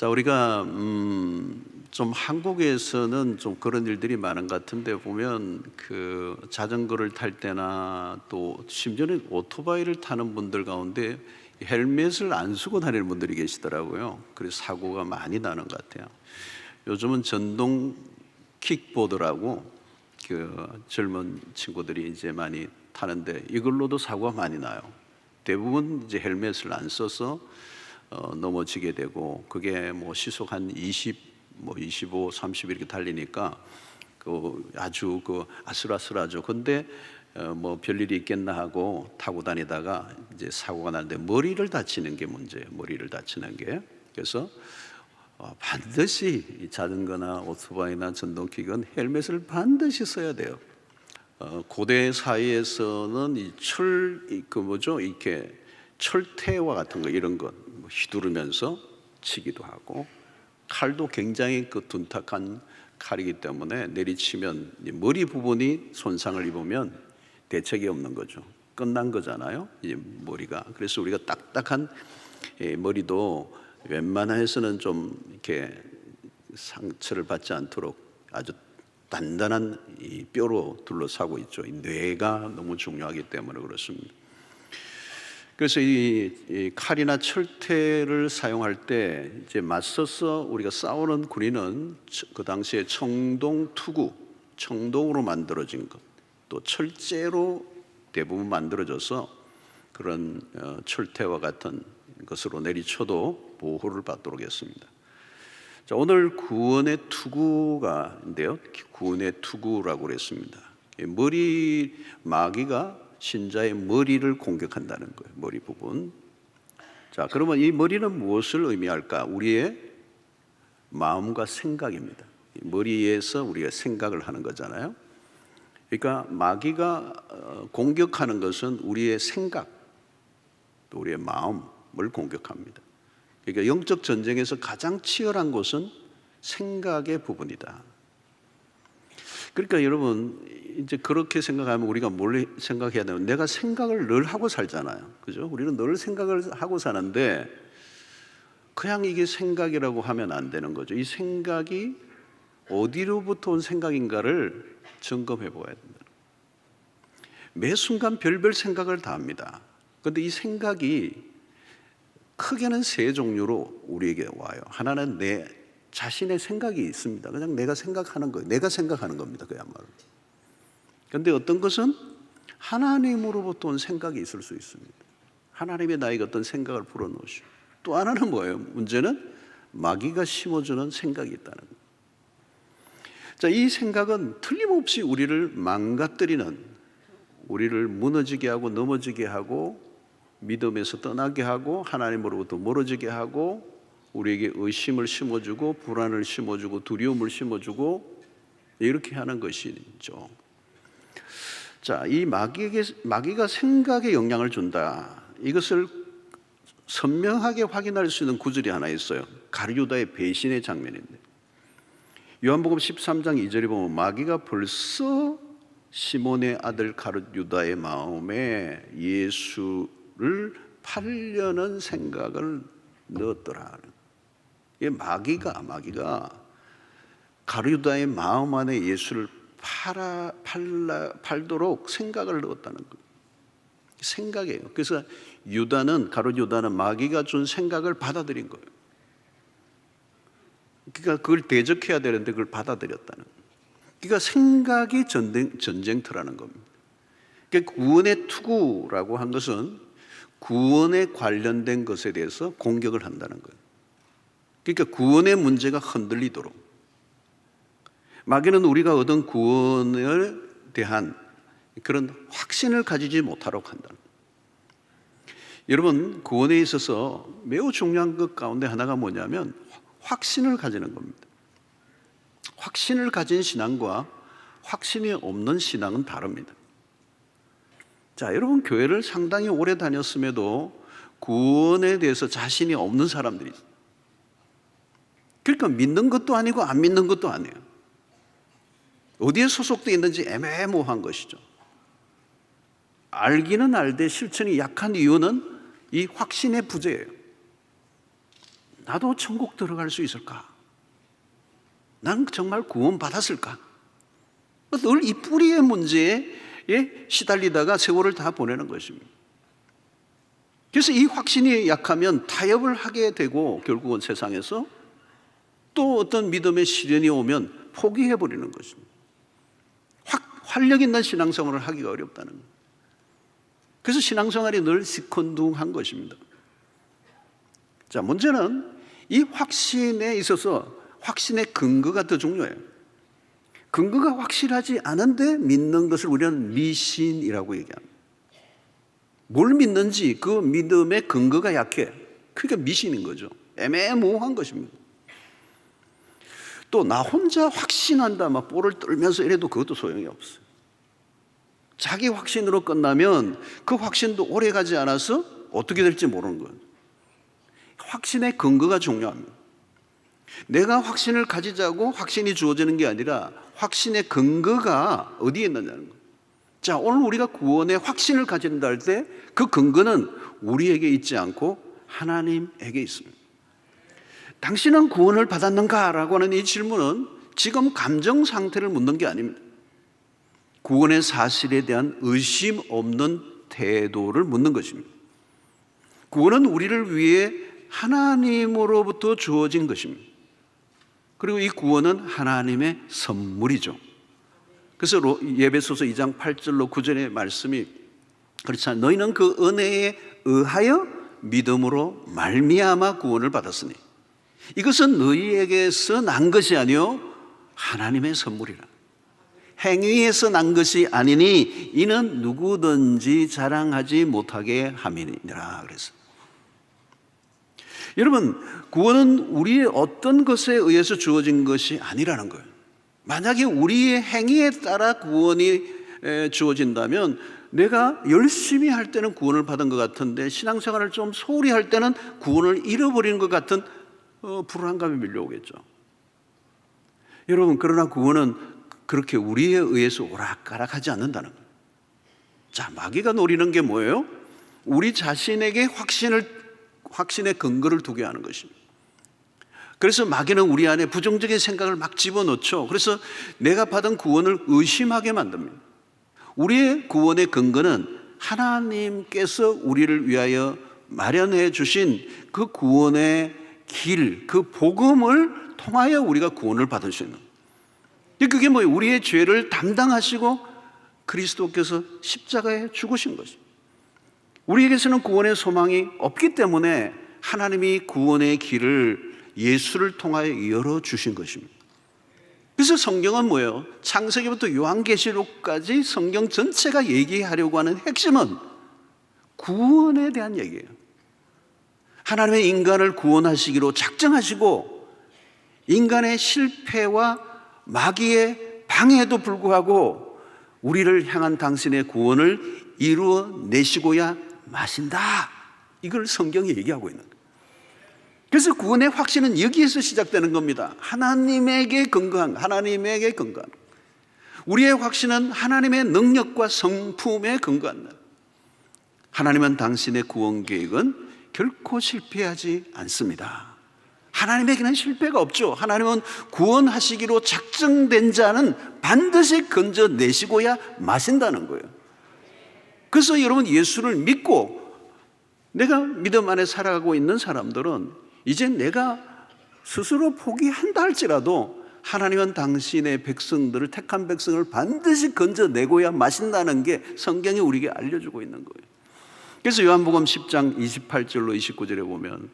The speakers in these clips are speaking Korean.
자, 우리가 음, 좀 한국에서는 좀 그런 일들이 많은 것 같은데 보면 그 자전거를 탈 때나 또 심지어는 오토바이를 타는 분들 가운데 헬멧을 안 쓰고 다니는 분들이 계시더라고요. 그래서 사고가 많이 나는 것 같아요. 요즘은 전동 킥보드라고 그 젊은 친구들이 이제 많이 타는데 이걸로도 사고가 많이 나요. 대부분 이제 헬멧을 안 써서 어, 넘어지게 되고 그게 뭐 시속 한 20, 뭐 25, 30 이렇게 달리니까 그 아주 그 아슬아슬하죠. 근데 어, 뭐 별일이 있겠나 하고 타고 다니다가 이제 사고가 나는데 머리를 다치는 게 문제예요. 머리를 다치는 게 그래서 어, 반드시 이 자전거나 오토바이나 전동킥은 헬멧을 반드시 써야 돼요. 어, 고대 사이에서는 이 철 그 뭐죠 이렇게 철퇴와 같은 거 이런 것뭐 휘두르면서 치기도 하고 칼도 굉장히 그 둔탁한 칼이기 때문에 내리치면 이 머리 부분이 손상을 입으면 대책이 없는 거죠. 끝난 거잖아요. 이 머리가 그래서 우리가 딱딱한 이 머리도 웬만해서는 좀 이렇게 상처를 받지 않도록 아주 단단한 이 뼈로 둘러싸고 있죠. 이 뇌가 너무 중요하기 때문에 그렇습니다. 그래서 이, 이 칼이나 철퇴를 사용할 때 이제 맞서서 우리가 싸우는 군인은 처- 그 당시에 청동 투구, 청동으로 만들어진 것, 또 철제로 대부분 만들어져서 그런 어, 철퇴와 같은 것으로 내리쳐도 보호를 받도록 했습니다. 자, 오늘 구원의 투구가인데요. 구원의 투구라고 그랬습니다. 이 머리 마귀가 신자의 머리를 공격한다는 거예요. 머리 부분. 자, 그러면 이 머리는 무엇을 의미할까? 우리의 마음과 생각입니다. 이 머리에서 우리가 생각을 하는 거잖아요. 그러니까 마귀가 어, 공격하는 것은 우리의 생각, 또 우리의 마음을 공격합니다. 그러니까 영적 전쟁에서 가장 치열한 것은 생각의 부분이다. 그러니까 여러분 이제 그렇게 생각하면 우리가 뭘 생각해야 되는 내가 생각을 늘 하고 살잖아요. 그죠? 우리는 늘 생각을 하고 사는데 그냥 이게 생각이라고 하면 안 되는 거죠. 이 생각이 어디로부터 온 생각인가를 점검해 보아야 된다. 매 순간 별별 생각을 다 합니다. 그런데 이 생각이 크게는 세 종류로 우리에게 와요. 하나는 내 자신의 생각이 있습니다. 그냥 내가 생각하는 거예요. 내가 생각하는 겁니다. 그야말로. 그런데 어떤 것은 하나님으로부터 온 생각이 있을 수 있습니다. 하나님의 나에게 어떤 생각을 불어넣으시고 또 하나는 뭐예요? 문제는 마귀가 심어주는 생각이 있다는. 자, 이 생각은 틀림없이 우리를 망가뜨리는, 우리를 무너지게 하고 넘어지게 하고 믿음에서 떠나게 하고 하나님으로부터 멀어지게 하고 우리에게 의심을 심어주고 불안을 심어주고 두려움을 심어주고 이렇게 하는 것이죠. 자, 이 마귀에게 마귀가 생각에 영향을 준다. 이것을 선명하게 확인할 수 있는 구절이 하나 있어요. 가룟유다의 배신의 장면인데. 요한복음 13장 2절에 보면 마귀가 벌써 시몬의 아들 가룟유다의 마음에 예수를 팔려는 생각을 넣었더라. 이 마귀가 마귀가 가룟유다의 마음 안에 예수를 팔아 팔라 팔도록 생각을 넣었다는 거예요. 생각이에요. 그래서 유다는 가룟 유다는 마귀가 준 생각을 받아들인 거예요. 그러니까 그걸 대적해야 되는데 그걸 받아들였다는. 그러니까 생각이 전쟁, 전쟁터라는 겁니다. 그러니까 구원의 투구라고 한 것은 구원에 관련된 것에 대해서 공격을 한다는 거예요. 그러니까 구원의 문제가 흔들리도록 마귀는 우리가 얻은 구원에 대한 그런 확신을 가지지 못하도록 거예요. 여러분 구원에 있어서 매우 중요한 것 가운데 하나가 뭐냐면 확신을 가지는 겁니다. 확신을 가진 신앙과 확신이 없는 신앙은 다릅니다. 자, 여러분 교회를 상당히 오래 다녔음에도 구원에 대해서 자신이 없는 사람들이 있어요. 그러니까 믿는 것도 아니고 안 믿는 것도 아니에요. 어디에 소속되어 있는지 애매모호한 것이죠. 알기는 알되 실천이 약한 이유는 이 확신의 부재예요. 나도 천국 들어갈 수 있을까? 난 정말 구원 받았을까? 늘 이 뿌리의 문제에 시달리다가 세월을 다 보내는 것입니다. 그래서 이 확신이 약하면 타협을 하게 되고 결국은 세상에서 또 어떤 믿음의 시련이 오면 포기해 버리는 것입니다. 확 활력 있는 신앙생활을 하기가 어렵다는 거예요. 그래서 신앙생활이 늘 시큰둥한 것입니다. 자, 문제는 이 확신에 있어서 확신의 근거가 더 중요해요. 근거가 확실하지 않은데 믿는 것을 우리는 미신이라고 얘기합니다. 뭘 믿는지 그 믿음의 근거가 약해. 그러니까 미신인 거죠. 애매모호한 것입니다. 또 나 혼자 확신한다 막 볼을 떨면서 이래도 그것도 소용이 없어요. 자기 확신으로 끝나면 그 확신도 오래 가지 않아서 어떻게 될지 모르는 거예요. 확신의 근거가 중요합니다. 내가 확신을 가지자고 확신이 주어지는 게 아니라 확신의 근거가 어디에 있느냐는 거예요. 자, 오늘 우리가 구원의 확신을 가진다 할 때 그 근거는 우리에게 있지 않고 하나님에게 있습니다. 당신은 구원을 받았는가 라고 하는 이 질문은 지금 감정 상태를 묻는 게 아닙니다. 구원의 사실에 대한 의심 없는 태도를 묻는 것입니다. 구원은 우리를 위해 하나님으로부터 주어진 것입니다. 그리고 이 구원은 하나님의 선물이죠. 그래서 예배소서 2장 8절로 9절의 말씀이 그렇잖아요. 너희는 그 은혜에 의하여 믿음으로 말미암아 구원을 받았으니 이것은 너희에게서 난 것이 아니요 하나님의 선물이라. 행위에서 난 것이 아니니 이는 누구든지 자랑하지 못하게 함이니라 그래서 여러분 구원은 우리의 어떤 것에 의해서 주어진 것이 아니라는 거예요. 만약에 우리의 행위에 따라 구원이 주어진다면 내가 열심히 할 때는 구원을 받은 것 같은데 신앙생활을 좀 소홀히 할 때는 구원을 잃어버리는 것 같은 어, 불안감이 밀려오겠죠. 여러분 그러나 구원은 그렇게 우리에 의해서 오락가락하지 않는다는 거예요. 자 마귀가 노리는 게 뭐예요? 우리 자신에게 확신을 확신의 근거를 두게 하는 것입니다. 그래서 마귀는 우리 안에 부정적인 생각을 막 집어넣죠. 그래서 내가 받은 구원을 의심하게 만듭니다. 우리의 구원의 근거는 하나님께서 우리를 위하여 마련해 주신 그 구원의 길, 그 복음을 통하여 우리가 구원을 받을 수 있는. 그게 뭐예요? 우리의 죄를 담당하시고 그리스도께서 십자가에 죽으신 것입니다. 우리에게서는 구원의 소망이 없기 때문에 하나님이 구원의 길을 예수를 통하여 열어 주신 것입니다. 그래서 성경은 뭐예요? 창세기부터 요한계시록까지 성경 전체가 얘기하려고 하는 핵심은 구원에 대한 얘기예요. 하나님의 인간을 구원하시기로 작정하시고 인간의 실패와 마귀의 방해에도 불구하고 우리를 향한 당신의 구원을 이루어 내시고야 마신다. 이걸 성경이 얘기하고 있는 거예요. 그래서 구원의 확신은 여기에서 시작되는 겁니다. 하나님에게 근거한, 하나님에게 근거한. 우리의 확신은 하나님의 능력과 성품에 근거한다. 하나님은 당신의 구원 계획은 결코 실패하지 않습니다. 하나님에게는 실패가 없죠. 하나님은 구원하시기로 작정된 자는 반드시 건져내시고야 마신다는 거예요. 그래서 여러분 예수를 믿고 내가 믿음 안에 살아가고 있는 사람들은 이제 내가 스스로 포기한다 할지라도 하나님은 당신의 백성들을 택한 백성을 반드시 건져내고야 마신다는 게 성경이 우리에게 알려주고 있는 거예요. 그래서 요한복음 10장 28절로 29절에 보면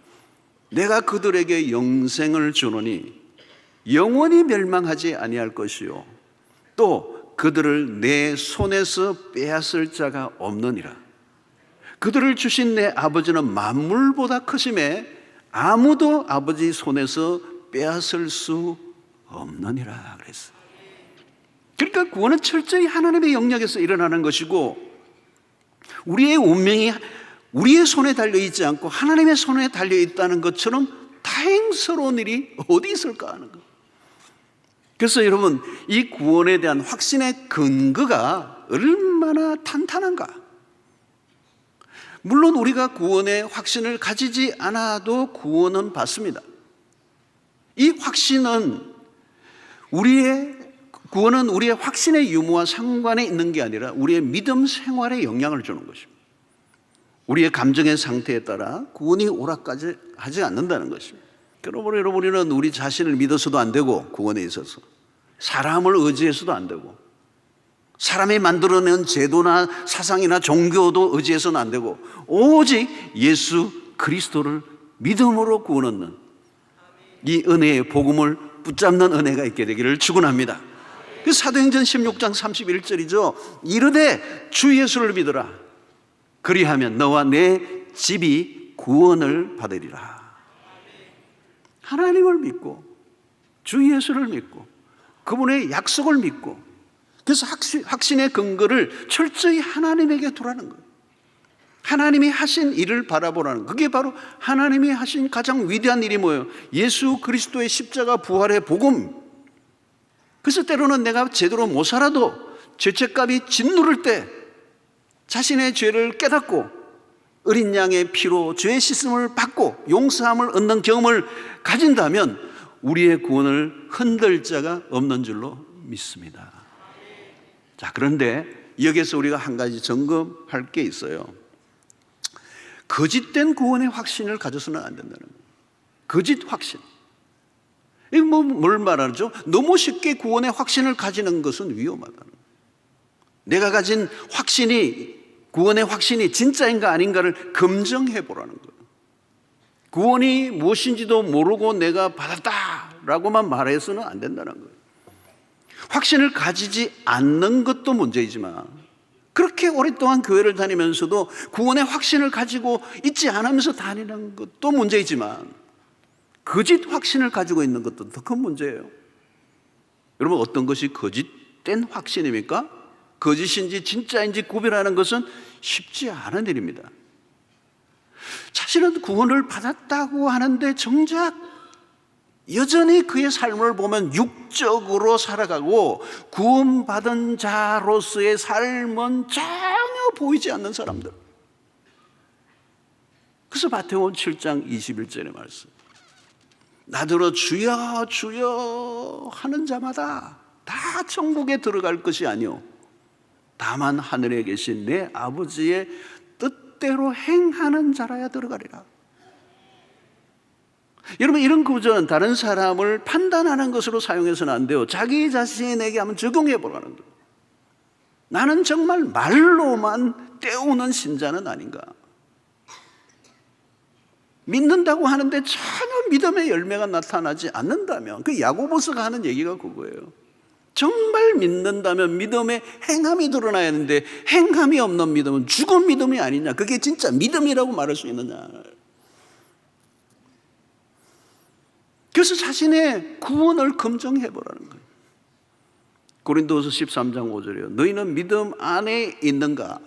내가 그들에게 영생을 주노니 영원히 멸망하지 아니할 것이요 또 그들을 내 손에서 빼앗을 자가 없느니라. 그들을 주신 내 아버지는 만물보다 크심에 아무도 아버지 손에서 빼앗을 수 없느니라 그랬어. 그러니까 구원은 철저히 하나님의 영역에서 일어나는 것이고 우리의 운명이 우리의 손에 달려 있지 않고 하나님의 손에 달려 있다는 것처럼 다행스러운 일이 어디 있을까 하는 거. 그래서 여러분 이 구원에 대한 확신의 근거가 얼마나 탄탄한가? 물론 우리가 구원의 확신을 가지지 않아도 구원은 받습니다. 이 확신은 우리의 구원은 우리의 확신의 유무와 상관에 있는 게 아니라 우리의 믿음 생활에 영향을 주는 것입니다. 우리의 감정의 상태에 따라 구원이 오락가지 하지 않는다는 것입니다. 여러분, 여러분, 우리는 우리 자신을 믿어서도 안 되고 구원에 있어서 사람을 의지해서도 안 되고 사람이 만들어낸 제도나 사상이나 종교도 의지해서는 안 되고 오직 예수 그리스도를 믿음으로 구원 얻는 이 은혜의 복음을 붙잡는 은혜가 있게 되기를 축원합니다. 그 사도행전 16장 31절이죠. 이르되 주 예수를 믿어라. 그리하면 너와 내 집이 구원을 받으리라. 하나님을 믿고 주 예수를 믿고 그분의 약속을 믿고 그래서 확신, 확신의 근거를 철저히 하나님에게 두라는 거예요. 하나님이 하신 일을 바라보라는 거. 그게 바로 하나님이 하신 가장 위대한 일이 뭐예요? 예수 그리스도의 십자가 부활의 복음. 그래서 때로는 내가 제대로 못 살아도 죄책감이 짓누를 때 자신의 죄를 깨닫고 어린 양의 피로 죄의 씻음을 받고 용서함을 얻는 경험을 가진다면 우리의 구원을 흔들 자가 없는 줄로 믿습니다. 자, 그런데 여기서 우리가 한 가지 점검할 게 있어요. 거짓된 구원의 확신을 가져서는 안 된다는 거예요. 거짓 확신. 이거 뭐, 뭘 말하죠? 너무 쉽게 구원의 확신을 가지는 것은 위험하다는. 내가 가진 확신이, 구원의 확신이 진짜인가 아닌가를 검증해 보라는 거예요. 구원이 무엇인지도 모르고 내가 받았다라고만 말해서는 안 된다는 거예요. 확신을 가지지 않는 것도 문제이지만 그렇게 오랫동안 교회를 다니면서도 구원의 확신을 가지고 있지 않으면서 다니는 것도 문제이지만 거짓 확신을 가지고 있는 것도 더 큰 문제예요. 여러분 어떤 것이 거짓된 확신입니까? 거짓인지 진짜인지 구별하는 것은 쉽지 않은 일입니다. 자신은 구원을 받았다고 하는데 정작 여전히 그의 삶을 보면 육적으로 살아가고 구원받은 자로서의 삶은 전혀 보이지 않는 사람들. 그래서 마태복음 7장 21절의 말씀. 나더러 주여 주여 하는 자마다 다 천국에 들어갈 것이 아니요 다만 하늘에 계신 내 아버지의 뜻대로 행하는 자라야 들어가리라. 여러분 이런 구조는 다른 사람을 판단하는 것으로 사용해서는 안 돼요. 자기 자신에게 한번 적용해 보라는 거예요. 나는 정말 말로만 때우는 신자는 아닌가? 믿는다고 하는데 전혀 믿음의 열매가 나타나지 않는다면 그 야고보스가 하는 얘기가 그거예요. 정말 믿는다면 믿음의 행함이 드러나야 하는데 행함이 없는 믿음은 죽은 믿음이 아니냐? 그게 진짜 믿음이라고 말할 수 있느냐? 그래서 자신의 구원을 검증해 보라는 거예요. 고린도서 13장 5절이요. 너희는 믿음 안에 있는가?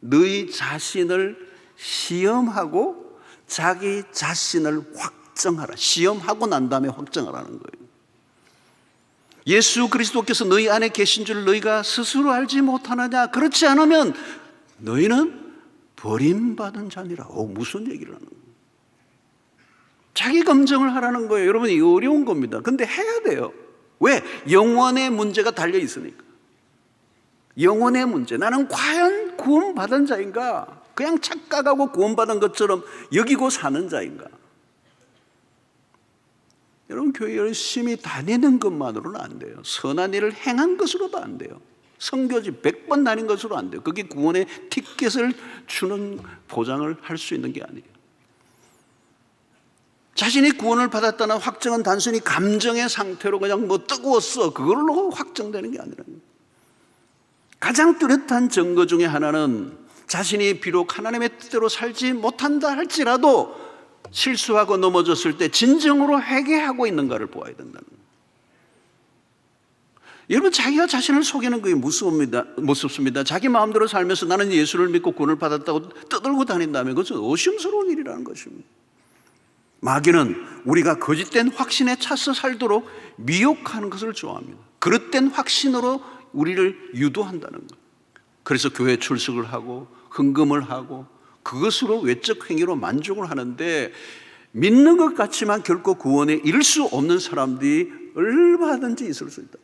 너희 자신을 시험하고 자기 자신을 확정하라. 시험하고 난 다음에 확정하라는 거예요. 예수 그리스도께서 너희 안에 계신 줄 너희가 스스로 알지 못하느냐? 그렇지 않으면 너희는 버림받은 자니라. 오, 무슨 얘기를 하는 거예요? 자기 검증을 하라는 거예요. 여러분, 이 어려운 겁니다. 근데 해야 돼요. 왜? 영원의 문제가 달려 있으니까. 영원의 문제. 나는 과연 구원받은 자인가? 그냥 착각하고 구원받은 것처럼 여기고 사는 자인가? 여러분, 교회 열심히 다니는 것만으로는 안 돼요. 선한 일을 행한 것으로도 안 돼요. 성교지 100번 다닌 것으로 안 돼요. 그게 구원의 티켓을 주는 보장을 할 수 있는 게 아니에요. 자신이 구원을 받았다는 확정은 단순히 감정의 상태로 그냥 뭐 뜨거웠어. 그걸로 확정되는 게 아니라 가장 뚜렷한 증거 중에 하나는 자신이 비록 하나님의 뜻대로 살지 못한다 할지라도 실수하고 넘어졌을 때 진정으로 회개하고 있는가를 보아야 된다는. 여러분 자기가 자신을 속이는 그게 무섭습니다. 무섭습니다. 자기 마음대로 살면서 나는 예수를 믿고 구원을 받았다고 떠들고 다닌다면 그것은 의심스러운 일이라는 것입니다. 마귀는 우리가 거짓된 확신에 차서 살도록 미혹하는 것을 좋아합니다. 그릇된 확신으로 우리를 유도한다는 것. 그래서 교회 출석을 하고 헌금을 하고 그것으로 외적 행위로 만족을 하는데 믿는 것 같지만 결코 구원에 이를 수 없는 사람들이 얼마든지 있을 수 있다.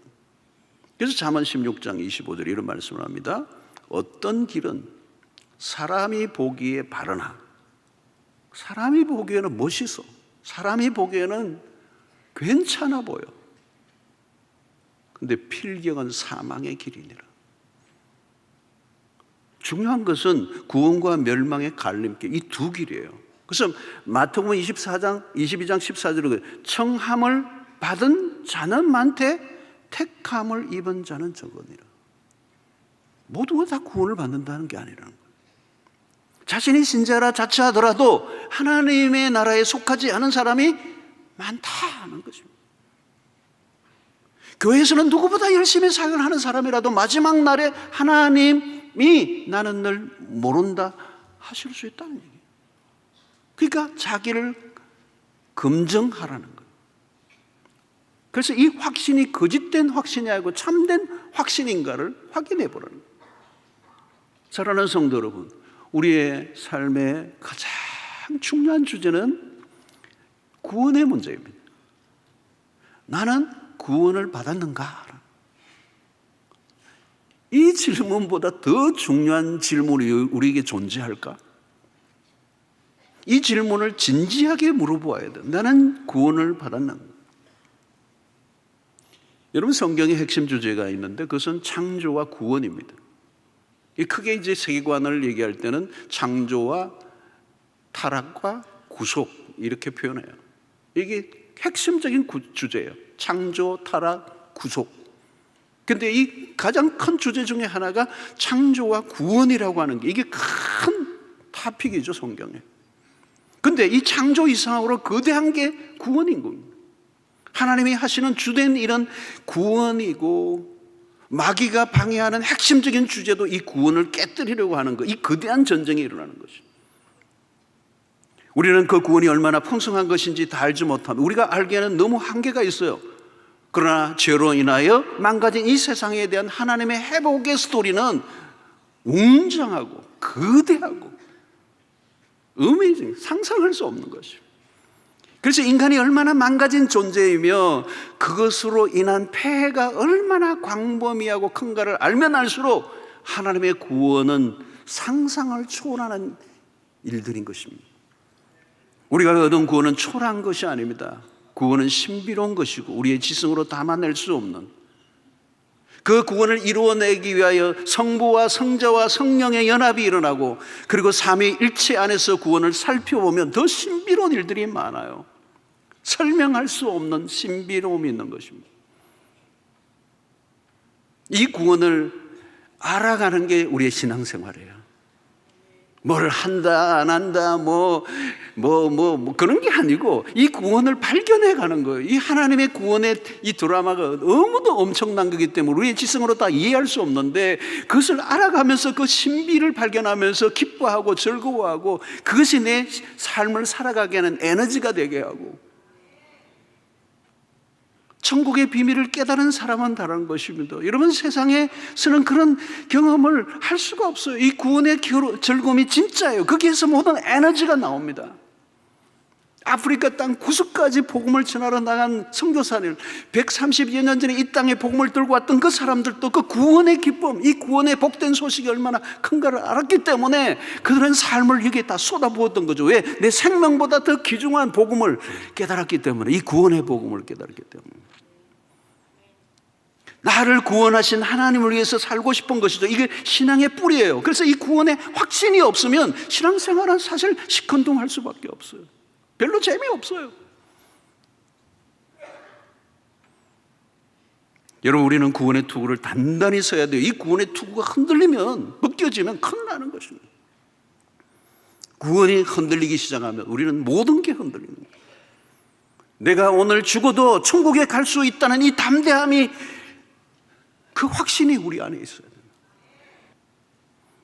그래서 잠언 16장 25절에 이런 말씀을 합니다. 어떤 길은 사람이 보기에 바르나 사람이 보기에는 멋있어. 사람이 보기에는 괜찮아 보여. 근데 필경은 사망의 길이니라. 중요한 것은 구원과 멸망의 갈림길 이 두 길이에요. 그래서 마태복음 24장 22장 14절에 청함을 받은 자는 많되 택함을 입은 자는 적으니라. 모두가 다 구원을 받는다는 게 아니라는 거예요. 자신이 신자라 자처하더라도 하나님의 나라에 속하지 않은 사람이 많다는 것입니다. 교회에서는 누구보다 열심히 사역을 하는 사람이라도 마지막 날에 하나님 이 나는 널 모른다 하실 수 있다는 얘기예요. 그러니까 자기를 검증하라는 거예요. 그래서 이 확신이 거짓된 확신이 아니고 참된 확신인가를 확인해 보라는 거예요. 사랑하는 성도 여러분, 우리의 삶의 가장 중요한 주제는 구원의 문제입니다. 나는 구원을 받았는가? 이 질문보다 더 중요한 질문이 우리에게 존재할까? 이 질문을 진지하게 물어보아야 돼. 나는 구원을 받았는가? 여러분 성경의 핵심 주제가 있는데 그것은 창조와 구원입니다. 이 크게 이제 세계관을 얘기할 때는 창조와 타락과 구속 이렇게 표현해요. 이게 핵심적인 구- 주제예요. 창조, 타락, 구속. 근데 이 가장 큰 주제 중에 하나가 창조와 구원이라고 하는 게 이게 큰 타픽이죠, 성경에. 근데 이 창조 이상으로 거대한 게 구원인 겁니다. 하나님이 하시는 주된 일은 구원이고 마귀가 방해하는 핵심적인 주제도 이 구원을 깨뜨리려고 하는 것, 이 거대한 전쟁이 일어나는 것입니다. 우리는 그 구원이 얼마나 풍성한 것인지 다 알지 못하면 우리가 알기에는 너무 한계가 있어요. 그러나 죄로 인하여 망가진 이 세상에 대한 하나님의 회복의 스토리는 웅장하고 거대하고 어메이징 상상할 수 없는 것입니다. 그래서 인간이 얼마나 망가진 존재이며 그것으로 인한 폐해가 얼마나 광범위하고 큰가를 알면 알수록 하나님의 구원은 상상을 초월하는 일들인 것입니다. 우리가 얻은 구원은 초라한 것이 아닙니다. 구원은 신비로운 것이고 우리의 지성으로 담아낼 수 없는 그 구원을 이루어내기 위하여 성부와 성자와 성령의 연합이 일어나고 그리고 삼위일체 안에서 구원을 살펴보면 더 신비로운 일들이 많아요. 설명할 수 없는 신비로움이 있는 것입니다. 이 구원을 알아가는 게 우리의 신앙생활이에요. 뭘 한다 안 한다 뭐 뭐 뭐 뭐 그런 게 아니고 이 구원을 발견해 가는 거예요. 이 하나님의 구원의 이 드라마가 너무도 엄청난 거기 때문에 우리의 지성으로 다 이해할 수 없는데 그것을 알아가면서 그 신비를 발견하면서 기뻐하고 즐거워하고 그것이 내 삶을 살아가게 하는 에너지가 되게 하고 천국의 비밀을 깨달은 사람은 다른 것입니다. 여러분 세상에서는 그런 경험을 할 수가 없어요. 이 구원의 결- 즐거움이 진짜예요. 거기에서 모든 에너지가 나옵니다. 아프리카 땅 구석까지 복음을 전하러 나간 선교사를 130여 년 전에 이 땅에 복음을 들고 왔던 그 사람들도 그 구원의 기쁨, 이 구원의 복된 소식이 얼마나 큰가를 알았기 때문에 그들은 삶을 여기에 다 쏟아부었던 거죠. 왜? 내 생명보다 더 귀중한 복음을 깨달았기 때문에 이 구원의 복음을 깨달았기 때문에 나를 구원하신 하나님을 위해서 살고 싶은 것이죠. 이게 신앙의 뿌리예요. 그래서 이 구원에 확신이 없으면 신앙생활은 사실 시큰둥할 수밖에 없어요. 별로 재미없어요. 여러분 우리는 구원의 투구를 단단히 서야 돼요. 이 구원의 투구가 흔들리면 벗겨지면 큰일 나는 것입니다. 구원이 흔들리기 시작하면 우리는 모든 게 흔들리는 거예요. 내가 오늘 죽어도 천국에 갈 수 있다는 이 담대함이 그 확신이 우리 안에 있어야 돼요.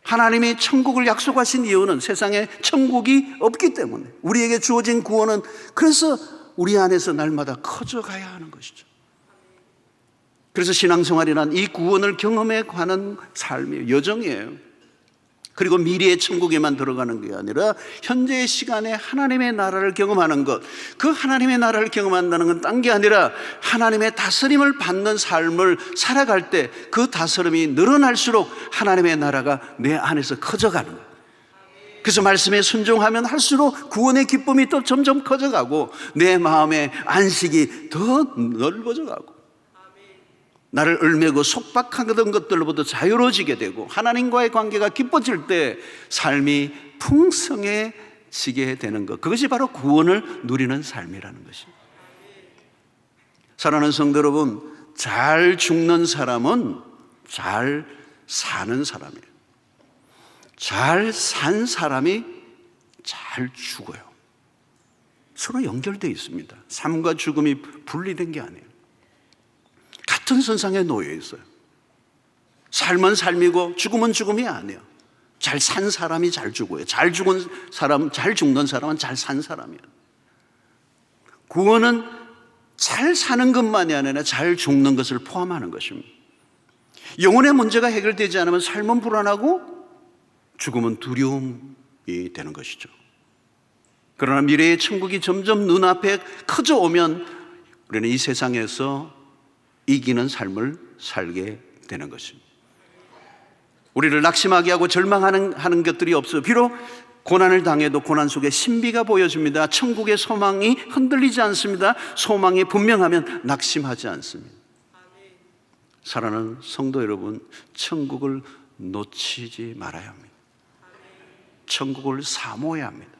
하나님이 천국을 약속하신 이유는 세상에 천국이 없기 때문에 우리에게 주어진 구원은 그래서 우리 안에서 날마다 커져가야 하는 것이죠. 그래서 신앙생활이란 이 구원을 경험해 가는 삶이에요. 여정이에요. 그리고 미래의 천국에만 들어가는 게 아니라 현재의 시간에 하나님의 나라를 경험하는 것. 그 하나님의 나라를 경험한다는 건 딴 게 아니라 하나님의 다스림을 받는 삶을 살아갈 때 그 다스림이 늘어날수록 하나님의 나라가 내 안에서 커져가는 거예요. 그래서 말씀에 순종하면 할수록 구원의 기쁨이 또 점점 커져가고 내 마음의 안식이 더 넓어져 가고 나를 을매고 속박하던 것들로부터 자유로워지게 되고 하나님과의 관계가 깊어질 때 삶이 풍성해지게 되는 것. 그것이 바로 구원을 누리는 삶이라는 것입니다. 사랑하는 성도 여러분, 잘 죽는 사람은 잘 사는 사람이에요. 잘 산 사람이 잘 죽어요. 서로 연결되어 있습니다. 삶과 죽음이 분리된 게 아니에요. 같은 선상에 놓여 있어요. 삶은 삶이고 죽음은 죽음이 아니에요. 잘 산 사람이 잘 죽어요. 잘 죽은 사람, 잘 죽는 사람은 잘 산 사람이에요. 구원은 잘 사는 것만이 아니라 잘 죽는 것을 포함하는 것입니다. 영혼의 문제가 해결되지 않으면 삶은 불안하고 죽음은 두려움이 되는 것이죠. 그러나 미래의 천국이 점점 눈앞에 커져 오면 우리는 이 세상에서 이기는 삶을 살게 되는 것입니다. 우리를 낙심하게 하고 절망하는 하는 것들이 없어요. 비록 고난을 당해도 고난 속에 신비가 보여집니다. 천국의 소망이 흔들리지 않습니다. 소망이 분명하면 낙심하지 않습니다. 사랑하는 성도 여러분, 천국을 놓치지 말아야 합니다. 천국을 사모해야 합니다.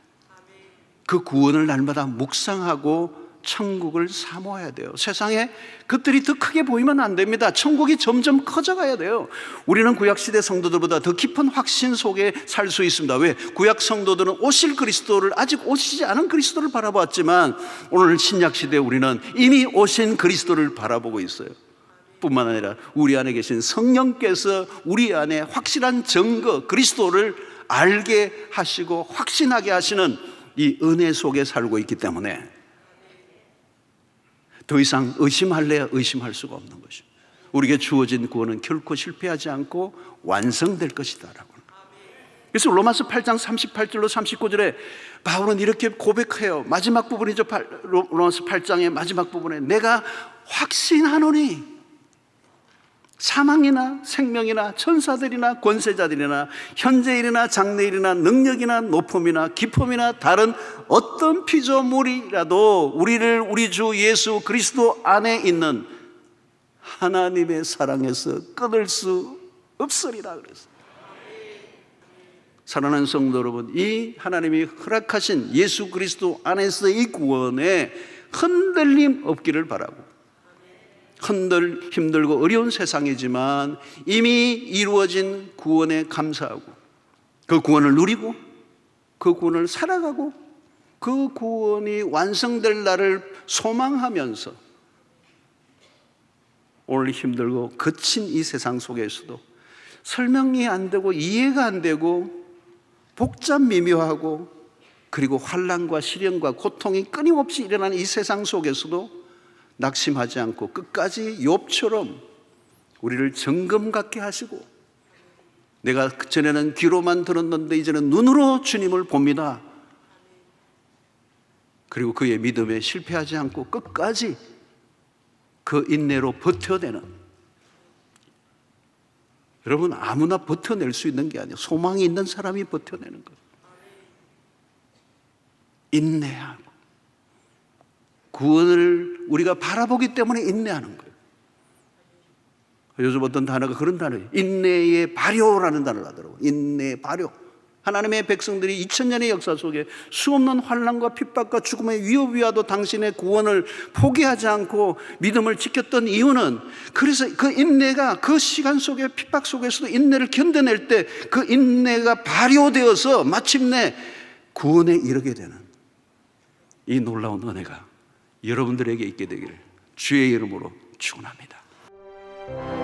그 구원을 날마다 묵상하고 천국을 사모해야 돼요. 세상에 것들이 더 크게 보이면 안 됩니다. 천국이 점점 커져가야 돼요. 우리는 구약시대 성도들보다 더 깊은 확신 속에 살 수 있습니다. 왜? 구약 성도들은 오실 그리스도를 아직 오시지 않은 그리스도를 바라보았지만 오늘 신약시대 우리는 이미 오신 그리스도를 바라보고 있어요. 뿐만 아니라 우리 안에 계신 성령께서 우리 안에 확실한 증거 그리스도를 알게 하시고 확신하게 하시는 이 은혜 속에 살고 있기 때문에 더 이상 의심할래야 의심할 수가 없는 것입니다. 우리에게 주어진 구원은 결코 실패하지 않고 완성될 것이다라고. 그래서 로마서 8장 38절로 39절에 바울은 이렇게 고백해요. 마지막 부분이죠. 로마서 8장의 마지막 부분에 내가 확신하노니 사망이나 생명이나 천사들이나 권세자들이나 현재일이나 장래일이나 능력이나 높음이나 기품이나 다른 어떤 피조물이라도 우리를 우리 주 예수 그리스도 안에 있는 하나님의 사랑에서 끊을 수 없으리라 그랬어요. 사랑하는 성도 여러분, 이 하나님이 허락하신 예수 그리스도 안에서 이 구원에 흔들림 없기를 바라고 흔들 힘들고 어려운 세상이지만 이미 이루어진 구원에 감사하고 그 구원을 누리고 그 구원을 살아가고 그 구원이 완성될 날을 소망하면서 오늘 힘들고 거친 이 세상 속에서도 설명이 안 되고 이해가 안 되고 복잡 미묘하고 그리고 환란과 시련과 고통이 끊임없이 일어나는 이 세상 속에서도 낙심하지 않고 끝까지 욥처럼 우리를 정금 같게 하시고 내가 전에는 귀로만 들었는데 이제는 눈으로 주님을 봅니다. 그리고 그의 믿음에 실패하지 않고 끝까지 그 인내로 버텨내는 여러분 아무나 버텨낼 수 있는 게 아니에요. 소망이 있는 사람이 버텨내는 거예요. 인내하고 구원을 우리가 바라보기 때문에 인내하는 거예요. 요즘 어떤 단어가 그런 단어예요. 인내의 발효라는 단어를 하더라고요. 인내의 발효. 하나님의 백성들이 2000년의 역사 속에 수없는 환란과 핍박과 죽음의 위협이와도 당신의 구원을 포기하지 않고 믿음을 지켰던 이유는 그래서 그 인내가 그 시간 속에 핍박 속에서도 인내를 견뎌낼 때 그 인내가 발효되어서 마침내 구원에 이르게 되는 이 놀라운 은혜가 여러분들에게 있게 되기를 주의 이름으로 축원합니다.